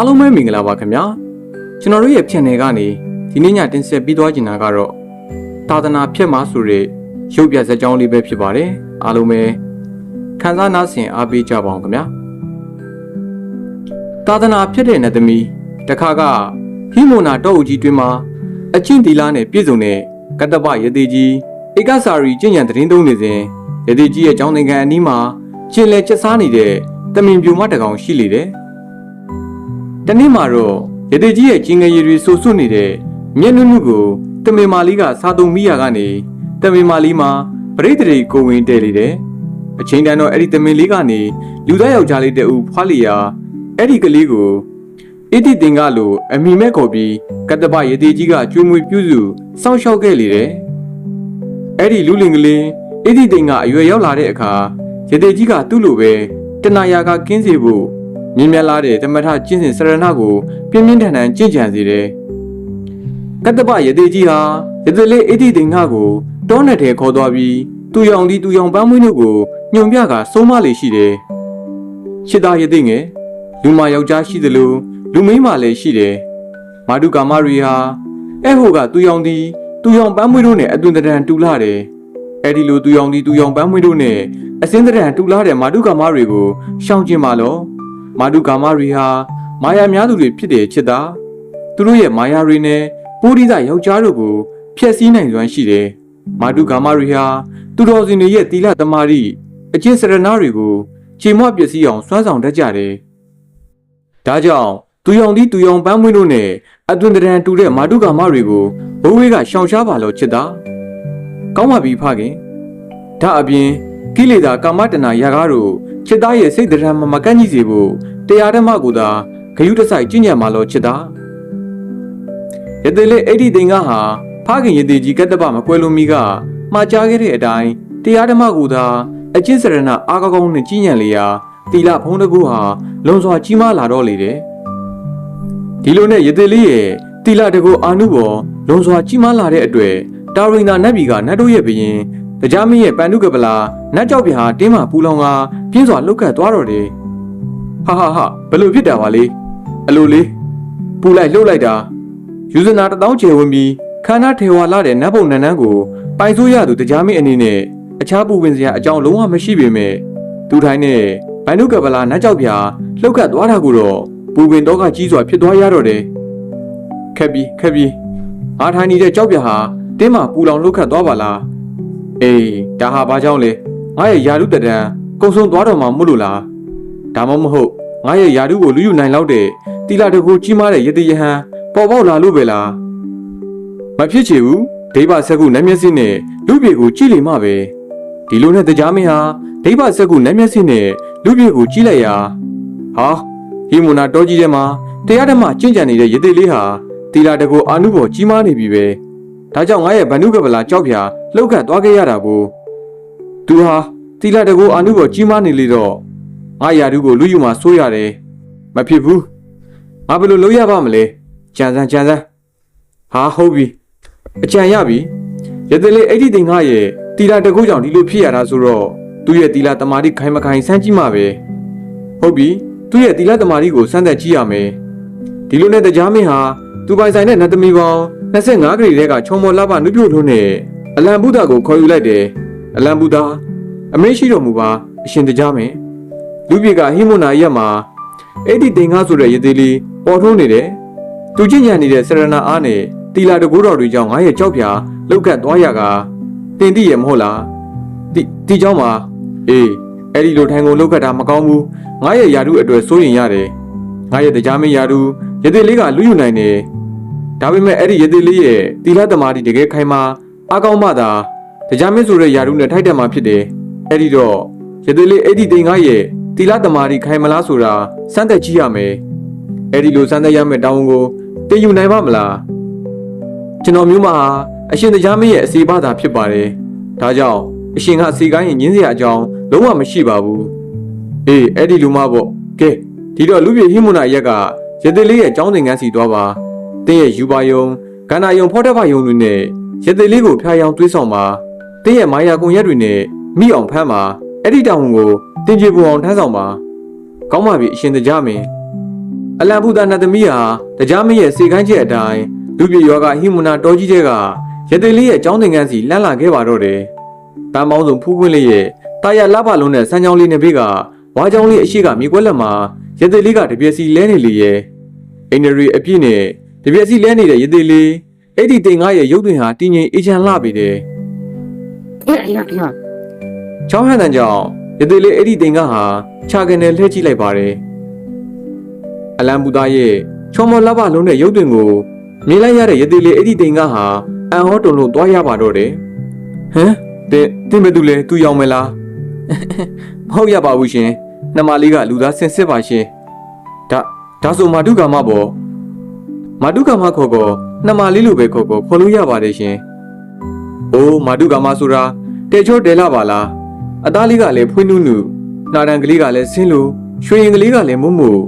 အားလုံးပဲမင်္ဂလာပါခင်ဗျာကျွန်တော်တို့ရဲ့ channel ကနေဒီနေ့ညတင်ဆက်ပြီးသွားချင်တာကတော့သာသနာဖြစ်မှာဆိုတဲ့ရုပ်ပြဇာတ်ကြောင်းလေးပဲဖြစ်ပါတယ်အားလုံးပဲခန်းစားနားဆင်အားပေးကြပါအောင်ခင်ဗျာသာသနာဖြစ်တဲ့နတ်သမီးတခါကဟိမုနာတောအုပ်ကြီးတွင်မှာအချင်းတီလာနဲ့ပြည့်စုံတဲ့ကတ္တပယတိကြီးဧကစာရီကျင့်ကြံသတင်းသုံးနေစဉ်ယတိကြီးရဲ့ကျောင်းသင်္ကန်းအနီးမှာကျင်လဲချက်စားနေတဲ့တမင်ပြူမတစ်ကောင်ရှိလေတယ် တနေ့မှာတော့ရသေးကြီးရဲ့ကျင်ငယ်ရည်တွေဆူဆွနေတဲ့မျက်နှုနုကိုတမေမာလီကစားသုံးမိရကနေတမေမာလီမှာပရိသေတွေကိုဝင်တဲလေတယ်အချိန်တန်တော့အဲ့ဒီတမင်လေးကနေလူသားယောက်ျားလေးတအူဖွားလျာအဲ့ဒီကလေးကိုအစ်တီတင်ကလိုအမိမဲ့ခေါ်ပြီးကတ္တပရသေးကြီးကကျွေးမွေးပြုစုစောင့်ရှောက်ခဲ့လေတယ်အဲ့ဒီလူလင်ကလေးအစ်တီတင်ကအရွယ်ရောက်လာတဲ့အခါရသေးကြီးကသူ့လိုပဲတနာယာကကင်းစေဖို့ မြင်းမြလာတဲ့တမထကျင့်စဉ်စရဏကိုပြင်းပြင်းထန်ထန်ကြင့်ကြံစေတယ်။ကတ္တပယတိကြီးဟာယတိလေးအဋ္ဌိတင်ငါကိုတောနဲ့ထဲခေါ်သွားပြီးသူယောင်ဒီသူယောင်ပန်းမွေးတို့ကိုညွန်ပြကဆုံးမလေရှိတယ်။ရှစ်သားယတိငယ်လူမယောက်ျားရှိသလိုလူမိန်းမလည်းရှိတယ်။မာတုကာမရီဟာအဲ့ဟိုကသူယောင်ဒီသူယောင်ပန်းမွေးတို့နဲ့အသွင်တရံတူလာတယ်။အဲ့ဒီလိုသူယောင်ဒီသူယောင်ပန်းမွေးတို့နဲ့အစင်းတရံတူလာတဲ့မာတုကာမတွေကိုရှောင်ကျင်ပါလော့။ မာဒုကာမရီဟာမာယာများသူတွေဖြစ်တယ်ချစ်တာသူတို့ရဲ့မာယာတွေနဲ့ပုရိသယောက်ျားတို့ကိုဖျက်ဆီးနိုင်စွမ်းရှိတယ်မာဒုကာမရီဟာသူတော်စင်တွေရဲ့တီလသမာဓိအကျင့်စရဏတွေကိုချိန်မွပျက်စီးအောင်စွမ်းဆောင်တတ်ကြတယ်ဒါကြောင့်သူယောင်ဒီသူယောင်ပန်းမွေးတို့နဲ့အသွင်တရံတူတဲ့မာဒုကာမတွေကိုဘိုးဝေးကရှောင်ရှားပါလို့ချစ်တာကောင်းပါပြီဖခင်ဒါအပြင်ကိလေသာကာမတဏယာကားတို့ ချစ်သားရဲ့စိတ်တရားမမကန့်ကြီးစေဖို့တရားဓမ္မကိုသာဂယုတစိုက်ကျင့်ကြံမှာလို့ချစ်သားယတိလေအဲ့ဒီတင်ကဟာဖခင်ယတိကြီးကတ္တပမကွဲလုံးမီကမှာကြားခဲ့တဲ့အတိုင်းတရားဓမ္မကိုသာအကျင့်စရဏအာကောင်းနဲ့ကြီးညံလေရာတီလဖုံးတကူဟာလုံစွာကြီးမားလာတော့လေတယ်ဒီလိုနဲ့ယတိလေးရဲ့တီလတကူအာနုဘောလုံစွာကြီးမားလာတဲ့အတွက်တာရိနာနတ်ပြည်ကနတ်တို့ရဲ့ဘရင် တရားမင်းရဲ့ပန္နုကပလာနတ်ကြောက်ပြဟာတင်းမာပူလောင်ကပြင်းစွာလှုပ်ခတ်သွားတော့တယ်ဟာဟာဟာဘယ်လိုဖြစ်တာပါလဲအလိုလေးပူလိုက်လှုပ်လိုက်တာယူဇနာတထောင်ချေဝင်ပြီးခန္ဓာထေဝါလာတဲ့နတ်ဘုံနန်းနန်းကိုပိုင်ဆိုးရသူတရားမင်းအနေနဲ့အခြားပူဝင်စရာအကြောင်းလုံးဝမရှိပေမဲ့သူထိုင်းနဲ့ပန္နုကပလာနတ်ကြောက်ပြလှုပ်ခတ်သွားတာကိုတော့ပူပင်တော့ကကြီးစွာဖြစ်သွားရတော့တယ်ခက်ပြီးခက်ပြီးအားထိုင်းနေတဲ့ကြောက်ပြဟာတင်းမာပူလောင်လှုပ်ခတ်သွားပါလား အေးဒါဟာဘာကြောင့်လဲငါရဲ့ယာရုတတန်ကုံဆုံးသွားတော့မှမို့လို့လားဒါမှမဟုတ်ငါရဲ့ယာရုကိုလူယူနိုင်လောက်တဲ့တီလာတကူကြီးမားတဲ့ယတိယဟန်ပေါ်ပေါက်လာလို့ပဲလားမဖြစ်ချေဘူးဒိဗ္ဗဆက်ကုနတ်မျက်စိနဲ့လူပြေကိုကြည့်လိမ့်မှပဲဒီလိုနဲ့တရားမင်းဟာဒိဗ္ဗဆက်ကုနတ်မျက်စိနဲ့လူပြေကိုကြည့်လိုက်ရာဟာဟီမုနာတောကြီးထဲမှာတရားဓမ္မကျင့်ကြံနေတဲ့ယတိလေးဟာတီလာတကူအာနုဘော်ကြီးမားနေပြီပဲ ဒါကြောင့်ငါရဲ့ဗန္ဓုကပလာကြောက်ပြာလှုပ်ခတ်သွားခဲ့ရတာကိုသူဟာတီလာတကူအာနုဘောကြီးမားနေလေတော့ငါယာတုကိုလူယူမှာစိုးရတယ်မဖြစ်ဘူးငါဘယ်လိုလုပ်ရပါမလဲကြံစမ်းကြံစမ်းဟာဟုတ်ပြီအကြံရပြီရတဲ့လေအဲ့ဒီတင်ငါရဲ့တီလာတကူကြောင့်ဒီလိုဖြစ်ရတာဆိုတော့သူ့ရဲ့တီလာတမာတိခိုင်မခိုင်စမ်းကြည့်မှာပဲဟုတ်ပြီသူ့ရဲ့တီလာတမာတိကိုစမ်းသက်ကြည့်ရမယ်ဒီလိုနဲ့တရားမင်းဟာသူပိုင်ဆိုင်တဲ့နတ်သမီးပေါင်း 25ခရီးတဲကချုံမော်လာပနုပြုတ်လို့နဲ့အလံဘုဒ္ဓကိုခေါ်ယူလိုက်တယ်အလံဘုဒ္ဓအမေရှိတော်မူပါအရှင်တရားမင်းလူပြေကဟိမုနာရက်မှာအဲ့ဒီတင်ကားဆိုတဲ့ရသေးလေးပေါ်ထုံးနေတယ်သူကျင့်ကြံနေတဲ့စရဏအားနဲ့တီလာတကူတော်တွေကြောင့်ငါရဲ့ကြောက်ဖြာလောက်ကတ်သွားရကတင်တိရမဟုတ်လားတီတီเจ้าမှာအေးအဲ့ဒီလိုထိုင်ကုန်လောက်ကတ်တာမကောင်းဘူးငါရဲ့ယာတုအတွက်စိုးရင်ရတယ်ငါရဲ့တရားမင်းယာတုရသေးလေးကလူယူနိုင်တယ် ဒါပေမဲ့အဲ့ဒီရသေးလေးရဲ့တီလာသမားတီတကယ်ခိုင်မာအကောင်းမှသာတရားမင်းဆိုတဲ့ယာရုနဲ့ထိုက်တယ်မှာဖြစ်တယ်အဲ့ဒီတော့ရသေးလေးအဲ့ဒီတင်ကားရဲ့တီလာသမားတီခိုင်မလားဆိုတာစမ်းသက်ကြည့်ရမယ်အဲ့ဒီလိုစမ်းသက်ရမယ့်တောင်းကိုတင်ယူနိုင်ပါမလားကျွန်တော်မျိုးမဟာအရှင်တရားမင်းရဲ့အစီပါသာဖြစ်ပါတယ်ဒါကြောင့်အရှင်ကအစီကိုင်းရင်ညင်းစရာအကြောင်းလုံးဝမရှိပါဘူးအေးအဲ့ဒီလူမပေါ့ကဲဒီတော့လူပြေဟိမုနာရက်ကရသေးလေးရဲ့အကြောင်းသင်ခန်းစီသွားပါ တင်းရဲ့ယူပါယုံကန္နာယုံဖော်တက်ပါယုံတွေနဲ့ရသေးလေးကိုဖျားယောင်သွေးဆောင်ပါတင်းရဲ့မာယာကုံရက်တွေနဲ့မိအောင်ဖမ်းပါအဲ့ဒီတောင်ကိုတင်းကျေပူအောင်ထမ်းဆောင်ပါကောင်းပါပြီအရှင်တကြမင်းအလံဘူတာနတ်သမီးဟာတရားမင်းရဲ့စေခိုင်းချက်အတိုင်းလူပြယောဂဟိမုနာတော်ကြီးတဲ့ကရသေးလေးရဲ့အကြောင်းသင်ခန်းစီလှမ်းလာခဲ့ပါတော့တယ်။တမ်းပေါင်းစုံဖူးပွင့်လေးရဲ့တာယာလှပလုံးတဲ့စမ်းချောင်းလေးနှစ်ဘေးကဝါချောင်းလေးအရှိကမြေကွက်လက်မှာရသေးလေးကတပြက်စီလဲနေလေရဲ့အိန္ဒရီအပြည့်နဲ့ တပြက်စီလဲနေတဲ့ရသေးလေးအဲ့ဒီတင်ငါရဲ့ရုပ်တွင်ဟာတင်းငိမ်အေးချမ်းလှပေတယ်ချောင်းဟန်တန်ကြောင့်ရသေးလေးအဲ့ဒီတင်ငါဟာခြာကန်နဲ့လှည့်ကြည့်လိုက်ပါတယ်အလံဘူသားရဲ့ချောမောလှပလုံးတဲ့ရုပ်တွင်ကိုမြင်လိုက်ရတဲ့ရသေးလေးအဲ့ဒီတင်ငါဟာအံဟောတုန်လို့သွားရပါတော့တယ်ဟမ်တင်တင်မတူလဲသူရောက်မလားမဟုတ်ရပါဘူးရှင်နှမလေးကလူသားစင်စစ်ပါရှင်ဒါဒါဆိုမာတုကာမပေါ့ မာတုကာမခေါ်ကောနှမလေးလိုပဲခေါ်ကောခေါ်လို့ရပါတယ်ရှင်အိုးမာတုကာမဆိုတာတဲချောတဲလာပါလားအသားလေးကလည်းဖွင့်နုနုနှာတန်ကလေးကလည်းဆင်းလို့ရွှေရင်ကလေးကလည်းမုံမို့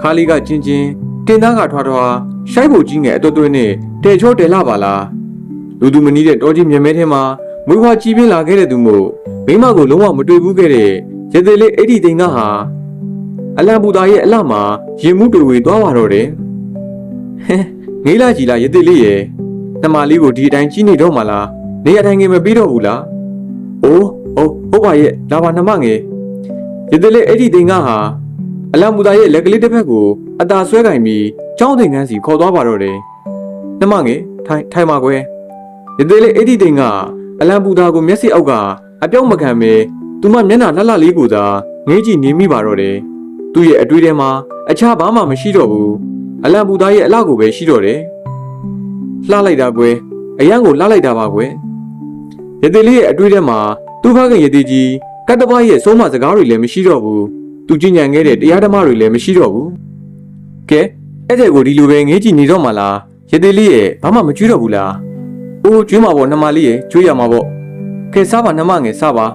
ခါလေးကချင်းချင်းတင်သားကထွားထွားရှိုက်ဖို့ကြီးငယ်အတွတ်တွင်းနဲ့တဲချောတဲလာပါလားလူသူမနီးတဲ့တောကြီးမြဲမဲထဲမှာမွေးဖွားကြီးပြင်းလာခဲ့တဲ့သူမို့မိမကိုလုံးဝမတွေ့ဘူးခဲ့တဲ့ရသေးလေးအဲ့ဒီတိန်ကဟာအလံပူသားရဲ့အလှမှာရင်မှုတွေဝေသွားပါတော့တယ်ဟဲ ငေးလာကြည်လားရသေးလေးရဲ့နှမလေးကိုဒီအတိုင်းကြီးနေတော့မှလားနေရာထိုင်ငယ်မပြီးတော့ဘူးလားအိုးဟုတ်ဟုတ်ပါရဲ့လာပါနှမငယ်ရသေးလေးအဲ့ဒီတိန်ကဟာအလံပူသားရဲ့လက်ကလေးတစ်ဖက်ကိုအသာဆွဲကင်ပြီးចောင်းတင်ကန်းစီခေါ်သွားပါတော့တယ်နှမငယ်ထိုင်ထိုင်ပါကွယ်ရသေးလေးအဲ့ဒီတိန်ကအလံပူသားကိုမျက်စိအောက်ကအပြောက်မခံပဲသူမမျက်နှာလှလှလေးကိုသာငေးကြည့်နေမိပါတော့တယ်သူ့ရဲ့အတွေ့အထဲမှာအခြားဘာမှမရှိတော့ဘူး အလံပူသားရဲ့အလောက်ကိုပဲရှိတော့တယ်လှလိုက်တာကွယ်အရန်ကိုလှလိုက်တာပါကွယ်ရသေးလေးရဲ့အတွေ့အထဲမှာသူ့ဖခင်ရသေးကြီးကတ္တပရဲ့ဆုံးမစကားတွေလည်းမရှိတော့ဘူးသူကြည်ညံခဲ့တဲ့တရားဓမ္မတွေလည်းမရှိတော့ဘူးကဲအဲ့တဲ့ကိုဒီလိုပဲငေးကြည့်နေတော့မှလားရသေးလေးရဲ့ဘာမှမကြွေးတော့ဘူးလားအိုးကျွေးမှာပေါ့နှမလေးရဲ့ကျွေးရမှာပေါ့ကဲစားပါနှမငယ်စားပါ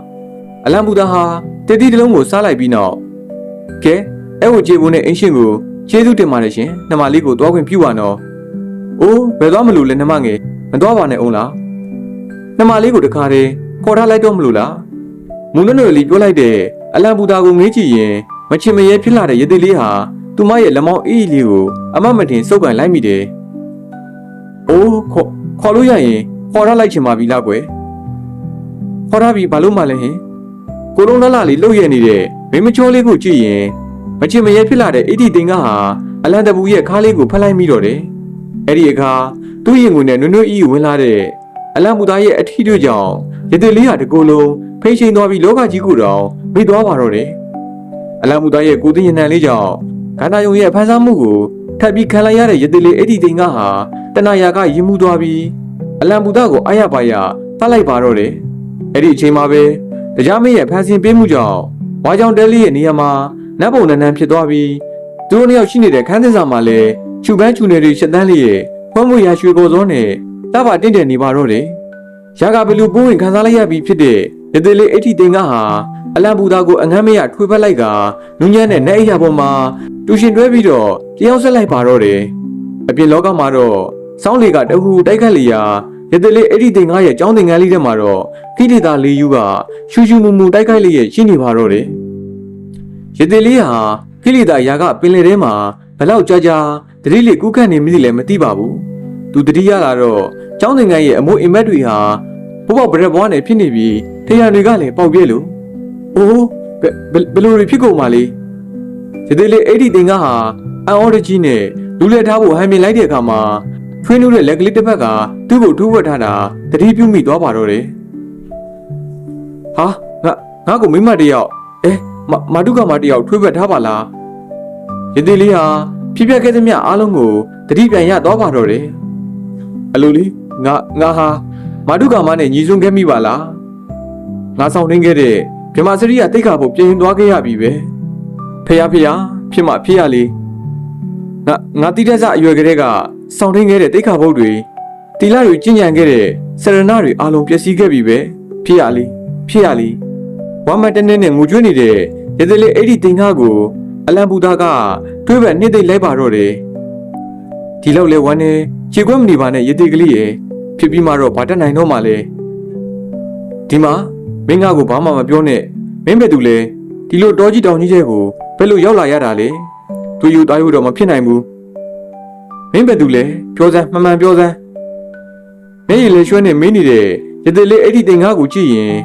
အလံဘူတာဟာတတိတလုံးကိုစားလိုက်ပြီးနောက်ကဲအဲ့ဟိုခြေဘူးနဲ့အင်းရှင်ကို ကျေးဇူးတင်ပါတယ်ရှင်နှမလေးကိုသွားခွင့်ပြုပါနော်အိုးဘယ်သွားမလို့လဲနှမငယ်မသွားပါနဲ့အောင်လားနှမလေးကိုတခါတည်းခေါ်ထားလိုက်တော့မလို့လားမုံနွယ်လေးပြောလိုက်တဲ့အလံဘူတာကိုငေးကြည့်ရင်မချင်မရဲဖြစ်လာတဲ့ရသေးလေးဟာသူမရဲ့လက်မောင်းအေးလေးကိုအမတ်မတင်စုပ်ကန်လိုက်မိတယ်အိုးခေါ်ခေါ်လို့ရရင်ခေါ်ထားလိုက်ချင်ပါပြီလားကွယ်ခေါ်ထားပြီးဘာလို့မှလဲဟင်ကိုလုံးလလလေးလှုပ်ရနေတဲ့မင်းမချောလေးကိုကြည့်ရင် မချင်မရဲဖြစ်လာတဲ့အိဒီတင်ကဟာအလန်တပူရဲ့ခါးလေးကိုဖက်လိုက်မိတော့တယ်အဲ့ဒီအခါသူ့ရင်ကိုနဲ့နွနွအီဝင်လာတဲ့အလန်မူသားရဲ့အထီးတို့ကြောင့်ရတဲ့လေးဟာတကိုယ်လုံးဖိတ်ချိန်သွားပြီးလောကကြီးကိုတော့မိသွားပါတော့တယ်အလန်မူသားရဲ့ကိုသိရင်နံလေးကြောင့်ခန္ဓာယုံရဲ့ဖန်ဆားမှုကိုထပ်ပြီးခံလိုက်ရတဲ့ရတဲ့လေးအဲ့ဒီတင်ကဟာတဏှာယာကရင်မှုသွားပြီးအလန်မူသားကိုအာရပါရတတ်လိုက်ပါတော့တယ်အဲ့ဒီအချိန်မှာပဲတရားမင်းရဲ့ဖန်ဆင်းပေးမှုကြောင့်ဝါကြောင်တဲလေးရဲ့နေရာမှာ နတ်ပုံနန်းနန်းဖြစ်သွားပြီးသူတို့နှစ်ယောက်ရှိနေတဲ့ခန်းသစ္စာမှာလည်းချူပန်းချူနေတွေရှက်တန်းလေးရဲ့ဖွံ့မှုရရွှေကိုစောနဲ့တပါတင့်တယ်နေပါတော့တယ်။ရာဂဘလူပိုးဝင်ခံစားလိုက်ရပြီးဖြစ်တဲ့ရသေးလေးအဋ္ဌိတင်ကဟာအလံပူသားကိုအငမ်းမရထွေးဖက်လိုက်ကနူးညံ့တဲ့နတ်အိယာပေါ်မှာတူရှင်တွဲပြီးတော့တရားဆက်လိုက်ပါတော့တယ်။အပြင်လောကမှာတော့စောင်းလေကတဟူတိုက်ခတ်လျာရသေးလေးအဲ့ဒီတင်ငါရဲ့ចောင်းတင်ငန်းလေးထဲမှာတော့ခိတိတာလေးယူကရှူရှူမူမူတိုက်ခိုက်လေးရဲ့ရှင်းနေပါတော့တယ် ရသေးလေးဟာခိတိတာယာကပင်လေထဲမှာဘလောက်ကြာကြာတတိလေးကူးခန့်နေမိလည်းမသိပါဘူးသူတတိရလာတော့ចောင်းတင်ငန်းရဲ့အမိုးအိမ်မက်တွေဟာဘဘဘရက်ဘွားနဲ့ဖြစ်နေပြီးထေရတွေကလည်းပေါက်ပြဲလို့အိုးဘယ်ဘယ်ဘယ်လိုတွေဖြစ်ကုန်ပါလဲရသေးလေးအဲ့ဒီတင်ငါဟာအန်အော်တကြီးနဲ့လူလက်ထားဖို့ဟန်မြင်လိုက်တဲ့အခါမှာထွေးနူးတဲ့လက်ကလေးတစ်ဖက်ကသူ့ကိုထူးဝတ်ထားတာတတိပြုမိသွားပါတော့တယ်။ဟာငါငါ့ကိုမိမတစ်ယောက်အဲ မမတုကမတစ်ယောက်ထွေးဝတ်ထားပါလား။ရသေးလေးဟာဖြစ်ပျက်ခဲ့သမျှအားလုံးကိုတတိပြန်ရသွားပါတော့တယ်။အလိုလေးငါငါဟာမတုကမနဲ့ညီစွန်းခဲ့မိပါလား။ငါဆောင်နှင်းခဲ့တဲ့မြမစရိယတိတ်ခါဖို့ပြင်သွားခဲ့ရပြီပဲ။ဖေရဖေရဖြစ်မှဖြစ်ရလေ။ငါငါတိတဲ့စအရွယ်ကလေးကစောင့်ထင်းခဲ့တဲ့တိတ်ခါဘုတ်တွေတီလာတွေကျင့်ကြံခဲ့တဲ့စရဏတွေအလုံးပျက်စီးခဲ့ပြီပဲဖြစ်ရလီဖြစ်ရလီ ဝမ်းမတနေ့နဲ့ငိုကြွေးနေတဲ့ရသေးလေးအဲ့ဒီတင်ကားကိုအလံပူသားကတွေးပဲနှစ်သိမ့်လိုက်ပါတော့တယ်ဒီလောက်လဲဝမ်းနေခြေခွက်မနေပါနဲ့ရသေးကလေးရဲ့ဖြစ်ပြီးမှတော့ဗာတက်နိုင်တော့မှလဲဒီမှာမင်းငါ့ကိုဘာမှမပြောနဲ့မင်းပဲသူလဲဒီလိုတောကြီးတောင်ကြီးကျဲကိုဘယ်လိုရောက်လာရတာလဲသူယူသားယူတော့မဖြစ်နိုင်ဘူးမင်းဘယ်သူလဲပြောစမ်းမှန်မှန်ပြောစမ်းမင်းရည်လေရွှဲနေမင်းနေတဲ့ရသေးလေးအဲ့ဒီတင်ကားကိုကြည့်ရင်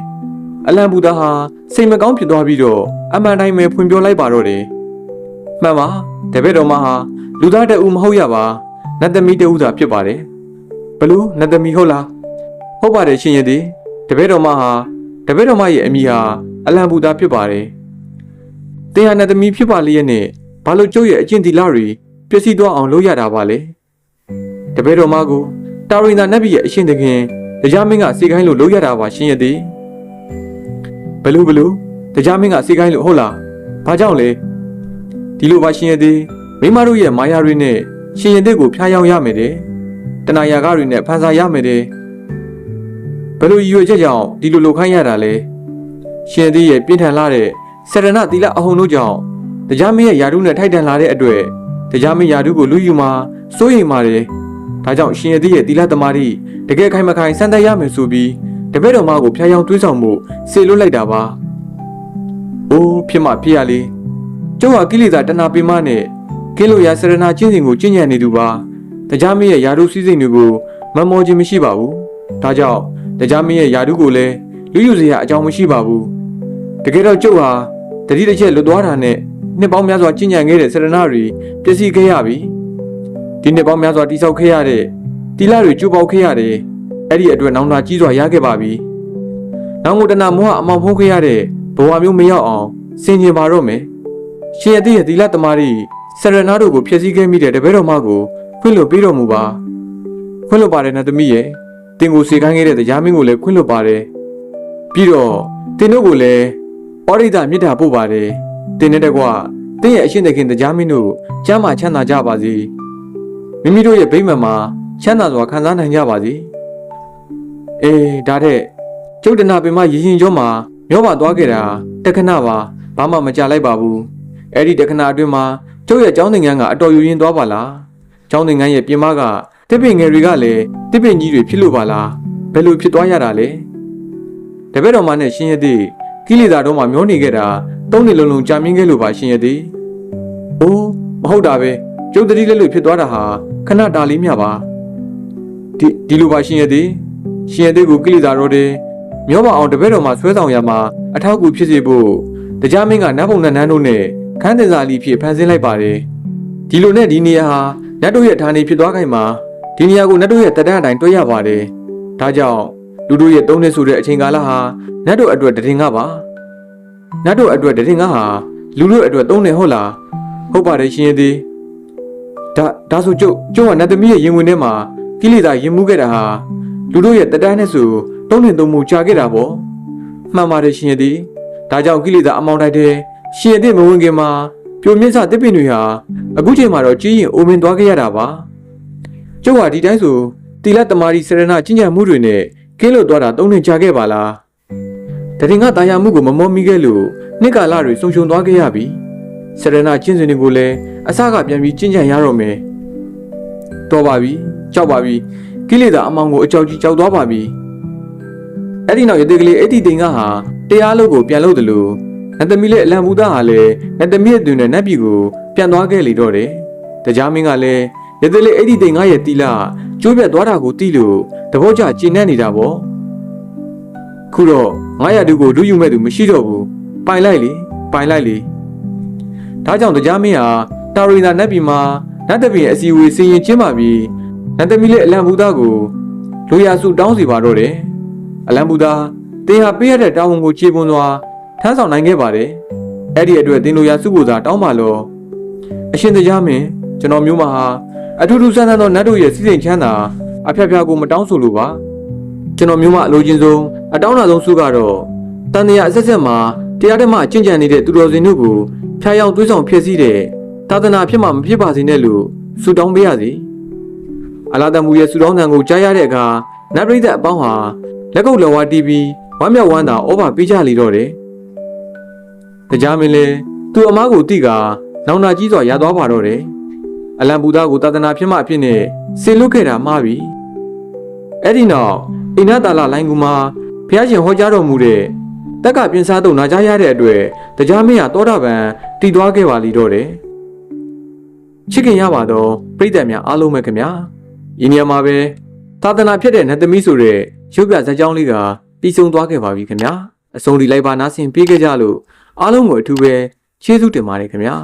အလံဘူသားဟာစိတ်မကောင်းဖြစ်သွားပြီးတော့အမှန်တိုင်းပဲဖွင့်ပြောလိုက်ပါတော့တယ်မှန်ပါတပည့်တော်မဟာလူသားတအူမဟုတ်ရပါနတ်သမီးတဦးသာဖြစ်ပါတယ်ဘလို့နတ်သမီးဟုတ်လားဟုတ်ပါတယ်ရှင်ရည်သည်တပည့်တော်မဟာတပည့်တော်မရဲ့အမိဟာအလံဘူသားဖြစ်ပါတယ်တင်ဟာနတ်သမီးဖြစ်ပါလျက်နဲ့ဘာလို့ကျုပ်ရဲ့အကျင့်သီလတွေပျက်စီးသွားအောင်လုပ်ရတာပါလဲတပည့်တော်မကိုတာရိန်သာနတ်ပြည်ရဲ့အရှင်သခင်တရားမင်းကစေခိုင်းလို့လုပ်ရတာပါရှင်ရည်သည် ဘလို့ဘလို့တရားမင်းကစေခိုင်းလို့ဟုတ်လားဘာကြောင့်လဲဒီလိုပါရှင်ရည်သည်မိမတို့ရဲ့မာယာတွေနဲ့ရှင်ရည်သည်ကိုဖျားယောင်းရမယ်တဲ့တဏှာယာကတွေနဲ့ဖန်ဆာရမယ်တဲ့ဘလို့ရည်ရွယ်ချက်ကြောင့်ဒီလိုလုပ်ခိုင်းရတာလဲရှင်ရည်သည်ရဲ့ပြင်းထန်လာတဲ့စရဏသီလအဟုန်တို့ကြောင့်တရားမင်းရဲ့ယာတုနဲ့ထိုက်တန်လာတဲ့အတွက်တရားမင်းယာတုကိုလူယူမှာစိုးရိမ်ပါတယ်ဒါကြောင့်ရှင်ရည်သည်ရဲ့သီလသမားတိတကယ်ခိုင်မခိုင်စံတတ်ရမယ်ဆိုပြီး တပည့်တော်မကိုဖျားယောင်းတွေးဆောင်မှုစေလွတ်လိုက်တာပါ။အိုးဖြစ်မှဖြစ်ရလေ။ကျုပ်ဟာကိလေသာတဏှာပင်မနဲ့ကင်းလို့ရဆရဏချင်းစဉ်ကိုကျင့်ကြံနေသူပါ။တရားမင်းရဲ့ယာတုစည်းစိမ်တွေကိုမမောခြင်းမရှိပါဘူး။ဒါကြောင့်တရားမင်းရဲ့ယာတုကိုလည်းလူယူစရာအကြောင်းမရှိပါဘူး။တကယ်တော့ကျုပ်ဟာတတိတစ်ချက်လွတ်သွားတာနဲ့နှစ်ပေါင်းများစွာကျင့်ကြံခဲ့တဲ့ဆရဏတွေပျက်စီးခဲ့ရပြီ။ဒီနှစ်ပေါင်းများစွာတိဆောက်ခဲ့ရတဲ့တီလာတွေကျိုးပေါက်ခဲ့ရတယ်။ အဲ့ဒီအတွက်နောင်တာကြီးစွာရခဲ့ပါပြီ။နောင်ကိုတနာမောဟအမောင်ဖုံးခဲ့ရတဲ့ဘဝမျိုးမရောက်အောင်စင်ကြင်ပါတော့မယ်။ရှင်ရသည်ရဲ့တီလာတမားတွေဆရနာတို့ကိုဖျက်ဆီးခဲ့မိတဲ့တပည့်တော်မကိုခွင့်လွှတ်ပေးတော်မူပါ။ခွင့်လွှတ်ပါတယ်နတ်သမီးရဲ့တင်ကိုစေခိုင်းခဲ့တဲ့တရားမင်းကိုလည်းခွင့်လွှတ်ပါတယ်။ပြီးတော့တင်တို့ကိုလည်းဩရိဒမြစ်တာပို့ပါတယ်။တင်တဲ့တကွတင်ရဲ့အရှင်သခင်တရားမင်းတို့ကျမ်းမာချမ်းသာကြပါစေ။မိမိတို့ရဲ့ဗိမာန်မှာချမ်းသာစွာခံစားနိုင်ကြပါစေ။ အေးဒါတဲ့ကျုပ်တနာပင်မရရင်ကျော်မှာမျောပါသွားခဲ့တာတခဏပါဘာမှမကြလိုက်ပါဘူး။အဲ့ဒီတခဏအတွင်းမှာကျုပ်ရဲ့ကျောင်းသင်ခန်းကအတော်ယူရင်သွားပါလား။ကျောင်းသင်ခန်းရဲ့ပြင်မကတစ်ပင်ငယ်တွေကလည်းတစ်ပင်ကြီးတွေဖြစ်လို့ပါလား။ဘယ်လိုဖြစ်သွားရတာလဲ။တပည့်တော်မနဲ့ရှင်ရသည်ကိလေသာတော့မှမျောနေခဲ့တာသုံးနှစ်လုံးလုံးကြာမြင့်ခဲ့လို့ပါရှင်ရသည်။အိုးမဟုတ်တာပဲကျုပ်တတိလက်လို့ဖြစ်သွားတာဟာခဏတာလေးမြပါ။ဒီဒီလိုပါရှင်ရသည် ရှင်ရသည်ကိုကိလေသာတော့တယ်မျောပါအောင်တပည့်တော်မှာဆွဲဆောင်ရမှာအထောက်အကူဖြစ်စေဖို့တရားမင်းကနတ်ဘုံနတ်နန်းတို့နဲ့ခန်းတင်စာလီဖြစ်ဖန်ဆင်းလိုက်ပါတယ်ဒီလိုနဲ့ဒီနေရာဟာနတ်တို့ရဲ့ဌာနေဖြစ်သွားခိုင်မှာဒီနေရာကိုနတ်တို့ရဲ့တဒန်းအတိုင်းတွေ့ရပါတယ်ဒါကြောင့်လူတို့ရဲ့သုံးနှစ်ဆိုတဲ့အချိန်ကာလဟာနတ်တို့အတွက်တည်ငါပါနတ်တို့အတွက်တည်ငါဟာလူတို့အတွက်သုံးနှစ်ဟုတ်လားဟုတ်ပါတယ်ရှင်ရသည်ဒါဒါဆိုကျုပ်ကျုပ်ကနတ်သမီးရဲ့ရင်ဝင်ထဲမှာကိလေသာရင်မှုခဲ့တာဟာ လူတို့ရဲ့တဒန်းနဲ့ဆိုသုံးနှစ်သုံးမှုကြာခဲ့တာပေါ့မှန်ပါတယ်ရှင်ရသည်ဒါကြောင့်ကိလေသာအမောင်းတိုက်တဲ့ရှင်ရသည်မဝင်ခင်မှာပြိုမြင့်စတစ်ပင်တွေဟာအခုချိန်မှာတော့ကြီးရင်အိုမင်သွားခဲ့ရတာပါကျုပ်ဟာဒီတိုင်းဆိုတီလက်တမာရီစရဏကျင့်ကြံမှုတွေနဲ့ကင်းလို့သွားတာသုံးနှစ်ကြာခဲ့ပါလားတရင်ကတာယာမှုကိုမမောမိခဲ့လို့နှစ်ကာလတွေဆုံရှုံသွားခဲ့ရပြီစရဏကျင့်စဉ်တွေကိုလည်းအစကပြန်ပြီးကျင့်ကြံရတော့မယ်တော်ပါပြီကြောက်ပါပြီ ကိလေသာအမောင်ကိုအကြောက်ကြီးကြောက်သွားပါပြီအဲ့ဒီနောက်ရသေးကလေးအဲ့ဒီတင်ကဟာတရားလို့ကိုပြန်လို့တယ်လို့နတ်သမီးလေးအလံဘူးသားဟာလည်းနတ်သမီးရဲ့တွင်နဲ့နတ်ပြည်ကိုပြန်သွားခဲ့လေတော့တယ်တရားမင်းကလည်းရသေးလေးအဲ့ဒီတင်ကရဲ့တီလာကျိုးပြတ်သွားတာကိုတီးလို့တဘောကြကျဉ်နဲ့နေတာပေါ့ခုတော့ငါရတူကိုဒုယူမဲ့သူမရှိတော့ဘူးပိုင်လိုက်လေပိုင်လိုက်လေဒါကြောင့်တရားမင်းဟာတာရီနာနတ်ပြည်မှာနတ်တပင်အစီအဝေးစင်ရင်ကျင်းပါပြီး နတ်သမီးလေးအလံဘူးသားကိုလူရစုတောင်းစီပါတော့တယ်အလံဘူးသားတင်ဟာပေးရတဲ့တာဝန်ကိုခြေပွန်စွာထမ်းဆောင်နိုင်ခဲ့ပါတယ်အဲ့ဒီအတွက်တင်လူရစုကိုသာတောင်းပါလို့အရှင်တရားမင်းကျွန်တော်မျိုးမဟာအထူးထူးဆန်းဆန်းသောနတ်တို့ရဲ့စီစဉ်ချမ်းသာအဖျက်ဖျားကိုမတောင်းဆိုလို့ပါကျွန်တော်မျိုးမအလိုချင်ဆုံးအတောင်းတာဆုံးစုကတော့တန်တရားအဆက်ဆက်မှာတရားဓမ္မအကျင့်ကြံနေတဲ့သူတော်စင်တို့ကိုဖျားယောင်းသွေးဆောင်ဖြစ်စီတဲ့သာသနာဖြစ်မှမဖြစ်ပါစေနဲ့လို့ဆုတောင်းပေးရစီ အလားတမူရဲ့ဆုတောင်းတန်ကိုကြားရတဲ့အခါနတ်ပရိသတ်အပေါင်းဟာလက်ကုပ်လက်ဝါးတီးပြီးဝမ်းမြောက်ဝမ်းသာဩဘာပေးကြလေတော့တယ်တရားမင်းလဲသူ့အမားကိုတိကနောင်နာကြီးစွာရသွားပါတော့တယ်အလံပူသားကိုသာသနာဖြစ်မှအဖြစ်နဲ့ဆေလွတ်ခဲ့တာမှားပြီအဲ့ဒီနောက်အိနာတာလာလိုင်းကူမှာဖះရှင်ဟောကြားတော်မူတဲ့တက်ကပြင်းစားတော့နာကြားရတဲ့အတွက်တရားမင်းဟာတောတာပန်တည်သွားခဲ့ပါလိတော့တယ်ချစ်ခင်ရပါတော့ပြည်သက်များအားလုံးပဲခင်ဗျာ ဒီနေရာမှာပဲသာသနာဖြစ်တဲ့နတ်သမီးဆိုတဲ့ရုပ်ပြဇာတ်ကြောင်းလေးကပြီးဆုံးသွားခဲ့ပါပြီခင်ဗျာအဆုံးဒီလိုက်ပါနားဆင်ပေးခဲ့ကြလို့အားလုံးကိုအထူးပဲကျေးဇူးတင်ပါတယ်ခင်ဗျာ